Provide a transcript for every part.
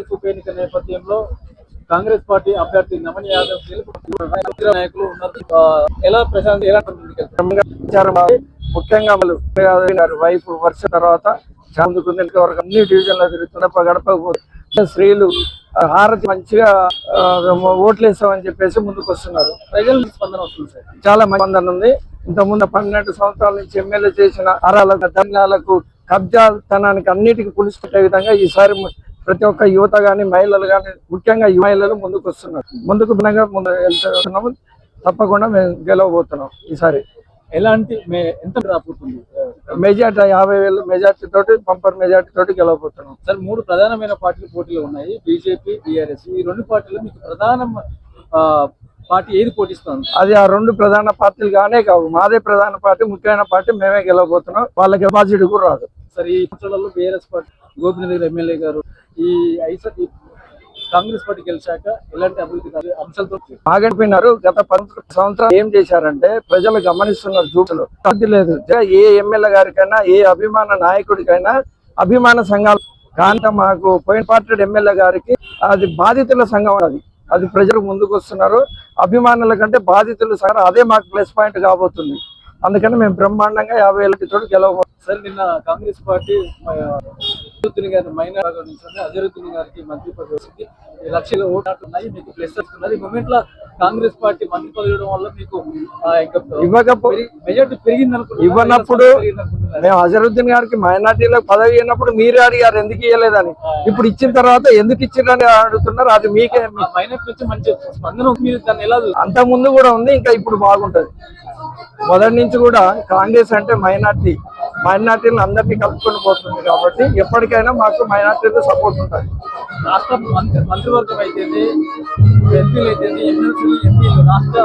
జూబ్లీస్ ఉప ఎన్నిక నేపథ్యంలో కాంగ్రెస్ పార్టీ అభ్యర్థి నమన్ యాదవ్ గెలుపు నాయకులు ఉన్నారు. ఎలా ప్రశాంత్ ముఖ్యంగా గారి వైఫ్ వర్ష తర్వాత ముందుకుంది. ఇంతవరకు అన్ని డివిజన్లో తిరుగుతున్న గడప పోతే స్త్రీలు హారతి మంచిగా ఆ, ఓట్లు వేస్తామని చెప్పేసి ముందుకు వస్తున్నారు ప్రజల స్పందన వస్తుంది సార్. చాలా మంది స్పందన ఉంది. ఇంతకుముందు పన్నెండు సంవత్సరాల నుంచి ఎమ్మెల్యే చేసిన అరాలకు దండాలకు కబ్జాతనానికి అన్నిటికీ పులిసిపెట్టే విధంగా ఈసారి ప్రతి ఒక్క యువత గాని మహిళలు గాని ముఖ్యంగా ఈ మహిళలు ముందుకు వస్తున్నారు. ముందుకు భిన్నంగా ముందు వెళ్తున్నాము. తప్పకుండా మేము గెలవబోతున్నాం ఈసారి. ఎలాంటి ఎంత రాబోతుంది మెజార్టీ యాభై వేలు మెజార్టీ తోటి పంపర్ మెజార్టీ తోటి గెలవబోతున్నాం. సార్ మూడు ప్రధానమైన పార్టీలు పోటీలో ఉన్నాయి. బీజేపీ టీఆర్ఎస్ ఈ రెండు పార్టీలు మీకు ప్రధాన ఆ, పార్టీ ఏది పోటీస్తుంది అది ఆ రెండు ప్రధాన పార్టీలు గానే కావు. మాదే ప్రధాన పార్టీ ముఖ్యమైన పార్టీ మేమే గెలవబోతున్నాం. వాళ్ళకి డిపాజిట్ కూడా రాదు. సార్ ఈ బీఆర్ఎస్ పార్టీ గోపినాథ్ ఎమ్మెల్యే గారు ఈ ఐసీ కాంగ్రెస్ పార్టీ గెలిచాక ఎలాంటి అభివృద్ధి అంశాలతో ఆగడిపోయినారు గత పంతొమ్మిది సంవత్సరాలు ఏం చేశారంటే ప్రజలు గమనిస్తున్నారు చూపులు. అది లేదు. ఏ ఎమ్మెల్యే గారికైనా ఏ అభిమాన నాయకుడికైనా అభిమాన సంఘాలు కాంత మాకు పోయిన పార్టీ ఎమ్మెల్యే గారికి అది బాధితుల సంఘం అది. అది ప్రజలు ముందుకు వస్తున్నారు. అభిమానుల కంటే బాధితులు సంఘం అదే మాకు ప్లస్ పాయింట్ కాబోతుంది. అందుకని మేము బ్రహ్మాండంగా యాభై ఏళ్ళకి తోడు గెలవ సార్ నిన్న కాంగ్రెస్ పార్టీ అజరుద్దీన్ గారి మైనా నుంచి అజరుద్దీన్ గారికి మంత్రి పదవి వచ్చింది లక్షల ఓట్లు ఉన్నాయి మీకు ప్లస్ వస్తున్నది మూమెంట్లో కాంగ్రెస్ పార్టీ మంత్రి పదవి ఇవ్వడం వల్ల మీకు మెజార్టీ పెరిగింది అనుకుంటున్నారు ఇవ్వనప్పుడు మేము అజరుద్దీన్ గారికి మైనార్టీలకు పదవి ఇవ్వనప్పుడు మీరే అడిగారు ఎందుకు ఇవ్వలేదని. ఇప్పుడు ఇచ్చిన తర్వాత ఎందుకు ఇచ్చిందని అడుగుతున్నారు అది మీకే మైనార్టీ మంచి స్పందన. మీరు దాన్ని ఎలా అంత ముందు కూడా ఉంది ఇంకా ఇప్పుడు బాగుంటది. మొదటి నుంచి కూడా కాంగ్రెస్ అంటే మైనార్టీ. మైనార్టీలు అందరినీ కలుపుకొని పోతుంది కాబట్టి ఎప్పటికైనా మాకు మైనార్టీలు సపోర్ట్ ఉంటుంది. రాష్ట్ర మంత్రి మంత్రివర్గం అయితేంది ఎంపీలు అయితేంది ఎమ్మెల్సీలు ఎంపీలు రాష్ట్ర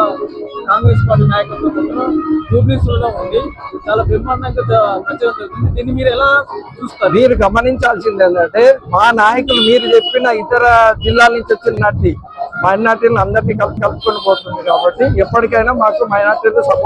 కాంగ్రెస్ పార్టీ నాయకత్వం జూబ్లీస్లో ఉంది చాలా బ్రహ్మాండంగా ప్రచారం జరుగుతుంది. దీన్ని మీరు ఎలా చూస్తారు? మీరు గమనించాల్సింది ఏంటంటే మా నాయకులు మీరు చెప్పిన ఇతర జిల్లాల నుంచి వచ్చిన నాటి మైనార్టీలు అందరినీ కలుపు కలుపుకొని పోతుంది కాబట్టి ఎప్పటికైనా మాకు మైనార్టీలు సపోర్ట్